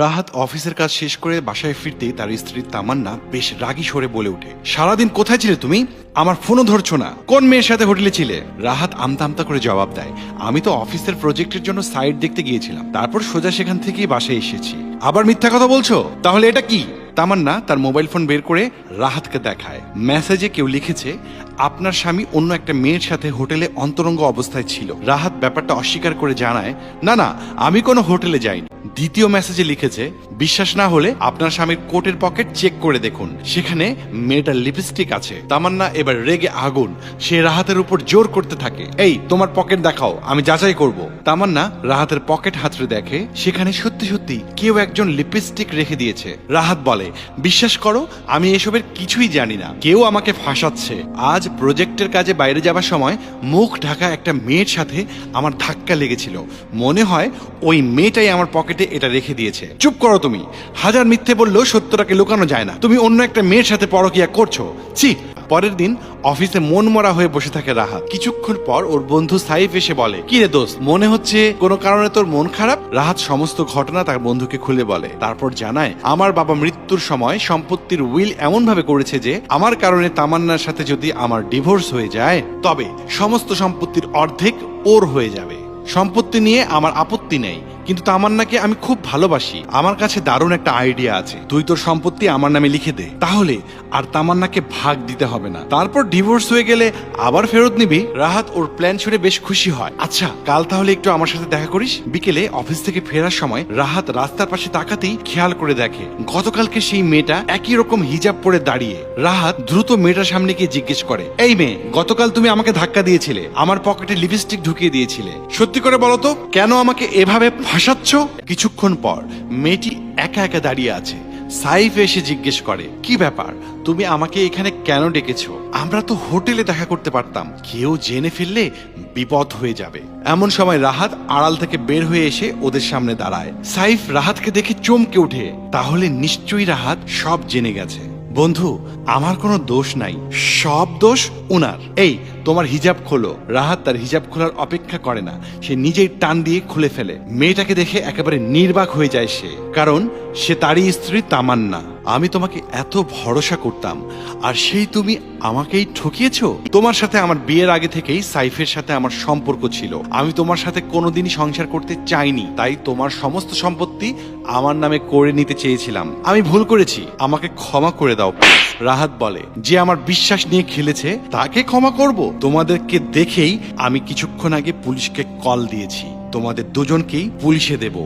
রাহাত অফিসের কাজ শেষ করে বাসায় ফিরতেই তার স্ত্রী তামান্না বেশ রাগি সরে বলে ওঠে। সারাদিন কোথায় ছিলে তুমি? আমার ফোনও ধরছো না। কোন মেয়ের সাথে হোটেলে ছিলে? রাহাত আমতা আমতা করে জবাব দেয়, আমি তো অফিসের প্রজেক্টের জন্য সাইট দেখতে গিয়েছিলাম। তারপর সোজা সেখান থেকেই বাসায় এসেছি। আবার মিথ্যা কথা বলছো? তাহলে এটা কি? তামান্না তার মোবাইল ফোন বের করে রাহাতকে দেখায়। মেসেজে কেউ লিখেছে আপনার স্বামী অন্য একটা মেয়ের সাথে হোটেলে অন্তরঙ্গ অবস্থায় ছিল। রাহাত ব্যাপারটা অস্বীকার করে জানায়, না না, আমি কোনো হোটেলে যাইনি। দ্বিতীয় মেসেজে লিখেছে, বিশ্বাস না হলে আপনার স্বামীর কোটের পকেট চেক করে দেখুন। সেখানে মেয়েটার লিপস্টিক আছে। তামান্না এবার রেগে আগুন। সে রাহাতের উপর জোর করতে থাকে, এই, তোমার পকেট দেখাও, আমি যাচাই করব। তামান্না রাহাতের পকেট হাতড়ে দেখে, সেখানে সত্যি সত্যি কেউ একজন লিপস্টিক রেখে দিয়েছে। রাহাত বলে, বিশ্বাস করো, আমি এসবের কিছুই জানি না। কেউ আমাকে ফাঁসাচ্ছে। আজ প্রজেক্টের কাজে বাইরে যাবার সময় মুখ ঢাকা একটা মেয়ের সাথে আমার ধাক্কা লেগেছিল। মনে হয় ওই মেয়েটাই আমার পকেটে এটা রেখে দিয়েছে। চুপ করো তুমি। হাজার মিথ্যে বললেও সত্যটাকে লুকানো যায় না। তুমি অন্য একটা মেয়ের সাথে পরকিয়া করছ। ছি পরের দিন অফিসে মন মরা হয়ে বসে থাকে রাহাত। কিছুক্ষণ পর ওর বন্ধু সাইফ এসে বলে, কি রে দোস্ত, মনে হচ্ছে কোনো কারণে তোর মন খারাপ? রাহাত সমস্ত ঘটনা তার বন্ধুকে খুলে বলে। তারপর জানায়, আমার বাবা মৃত্যুর সময় সম্পত্তির উইল এমন ভাবে করেছে যে, আমার কারণে তামান্নার সাথে যদি আমার ডিভোর্স হয়ে যায়, তবে সমস্ত সম্পত্তির অর্ধেক ওর হয়ে যাবে। সম্পত্তি নিয়ে আমার আপত্তি নেই। কিন্তু তামান্নাকে আমি খুব ভালোবাসি। আমার কাছে দারুণ একটা আইডিয়া আছে। তুই তোর সম্পত্তি আমার নামে লিখে দে। তাহলে আর তামান্নাকে ভাগ দিতে হবে না। তারপর ডিভোর্স হয়ে গেলে আবার ফেরত নিবি। রাহাত ওর প্ল্যান শুনে বেশ খুশি হয়। আচ্ছা কাল তাহলে একটু আমার সাথে দেখা করিস? বিকেলে অফিস থেকে ফেরার সময় রাহাত রাস্তার পাশে তাকাতেই খেয়াল করে দেখে। গতকালকে সেই মেয়েটা একই রকম হিজাব পরে দাঁড়িয়ে রাহাত দ্রুত মেয়েটার সামনে গিয়ে জিজ্ঞেস করে, এই মেয়ে, গতকাল তুমি আমাকে ধাক্কা দিয়েছিলে। আমার পকেটে লিপস্টিক ঢুকিয়ে দিয়েছিলে। সত্যি করে বলো তো, কেন আমাকে এভাবে ফাঁসাচ্ছ কিছুক্ষণ পর মেয়েটি একা একা দাঁড়িয়ে আছে। সাইফ এসে জিজ্ঞেস করে, কি ব্যাপার? তুমি আমাকে এখানে কেন ডেকেছো? আমরা তো হোটেলে দেখা করতে পারতাম। কেউ জেনে ফেললে বিপদ হয়ে যাবে। এমন সময় রাহাত আড়াল থেকে বের হয়ে এসে ওদের সামনে দাঁড়ায়। সাইফ রাহাতকে দেখে চমকে ওঠে। তাহলে নিশ্চয়ই রাহাত সব জেনে গেছে। বন্ধু, আমার কোনো দোষ নাই। সব দোষ উনার। এই, তোমার হিজাব খোলো। রাহাত তার হিজাব খোলার অপেক্ষা করে না। সে নিজেই টান দিয়ে খুলে ফেলে। মেয়েটাকে দেখে একেবারে নির্বাক হয়ে যায় সে। কারণ, সে তারই স্ত্রী তামান্না। আমি তোমাকে এত ভরসা করতাম, আর সেই তুমি আমাকেই ঠকিয়েছ? তোমার সাথে আমার বিয়ের আগে থেকেই সাইফের সাথে আমার সম্পর্ক ছিল। আমি তোমার সাথে কোনোদিনই সংসার করতে চাইনি, তাই তোমার সমস্ত সম্পত্তি আমার নামে করে নিতে চেয়েছিলাম। আমি ভুল করেছি, আমাকে ক্ষমা করে দাও রাহাত বলে, যে আমার বিশ্বাস নিয়ে খেলেছে, তাকে ক্ষমা করব। তোমাদেরকে দেখেই আমি কিছুক্ষণ আগে পুলিশকে কল দিয়েছি। তোমাদের দুজনকেই পুলিশে দেব।